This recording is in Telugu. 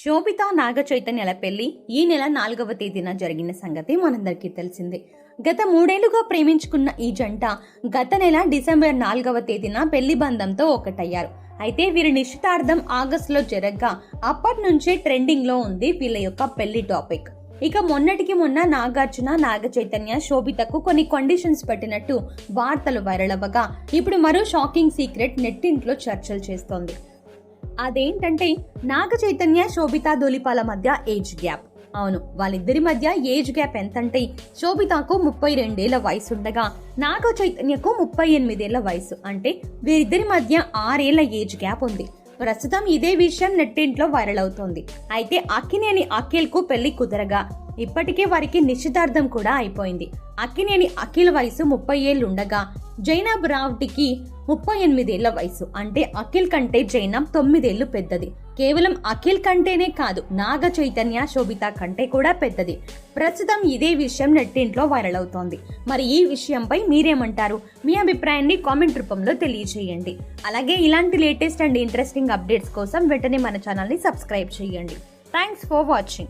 శోభిత నాగ చైతన్యల పెళ్ళి ఈ నెల నాలుగవ తేదీన జరిగిన సంగతి మనందరికీ తెలిసిందే. గత మూడేళ్ళుగా ప్రేమించుకున్న ఈ జంట గత నెల డిసెంబర్ నాలుగవ తేదీన పెళ్ళి బంధంతో ఒకటయ్యారు. అయితే వీరి నిశ్చితార్థం ఆగస్టులో జరగ్గా అప్పటి నుంచే ట్రెండింగ్లో ఉంది వీళ్ళ యొక్క పెళ్ళి టాపిక్. ఇక మొన్నటికి మొన్న నాగార్జున నాగ చైతన్య శోభితకు కొన్ని కండిషన్స్ పెట్టినట్టు వార్తలు వైరల్ అవ్వగా ఇప్పుడు మరో షాకింగ్ సీక్రెట్ నెట్టింట్లో చర్చలు చేస్తోంది. అదేంటంటే నాగ చైతన్య శోభిత దొలిపాల మధ్య ఏజ్ గ్యాప్ అవును వాళ్ళిద్దరి మధ్య ఏజ్ గ్యాప్ ఎంతంటే శోభితకు ముప్పై రెండేళ్ళ వయసు ఉండగా నాగ చైతన్యకు ముప్పై ఎనిమిదేళ్ళ వయసు. అంటే వీరిద్దరి మధ్య ఆరేళ్ళ ఏజ్ గ్యాప్ ఉంది. ప్రస్తుతం ఇదే విషయం నెట్టింట్లో వైరల్ అవుతోంది. అయితే అక్కినేని అఖిల్కు పెళ్ళి కుదరగా ఇప్పటికే వారికి నిశ్చితార్థం కూడా అయిపోయింది. అక్కినేని అఖిల్ వయసు ముప్పై ఏళ్ళు ఉండగా జైనబ్ రావ్టికి ముప్పై ఎనిమిదేళ్ళ వయసు. అంటే అఖిల్ కంటే జైనబ్ తొమ్మిదేళ్ళు పెద్దది. కేవలం అఖిల్ కంటేనే కాదు నాగ చైతన్య శోభిత కంటే కూడా పెద్దది. ప్రస్తుతం ఇదే విషయం నెట్టింట్లో వైరల్ అవుతోంది. మరి ఈ విషయంపై మీరేమంటారు? మీ అభిప్రాయాన్ని కామెంట్ రూపంలో తెలియజేయండి. అలాగే ఇలాంటి లేటెస్ట్ అండ్ ఇంట్రెస్టింగ్ అప్డేట్స్ కోసం వెంటనే మన ఛానల్ని సబ్స్క్రైబ్ చేయండి. Thanks for watching.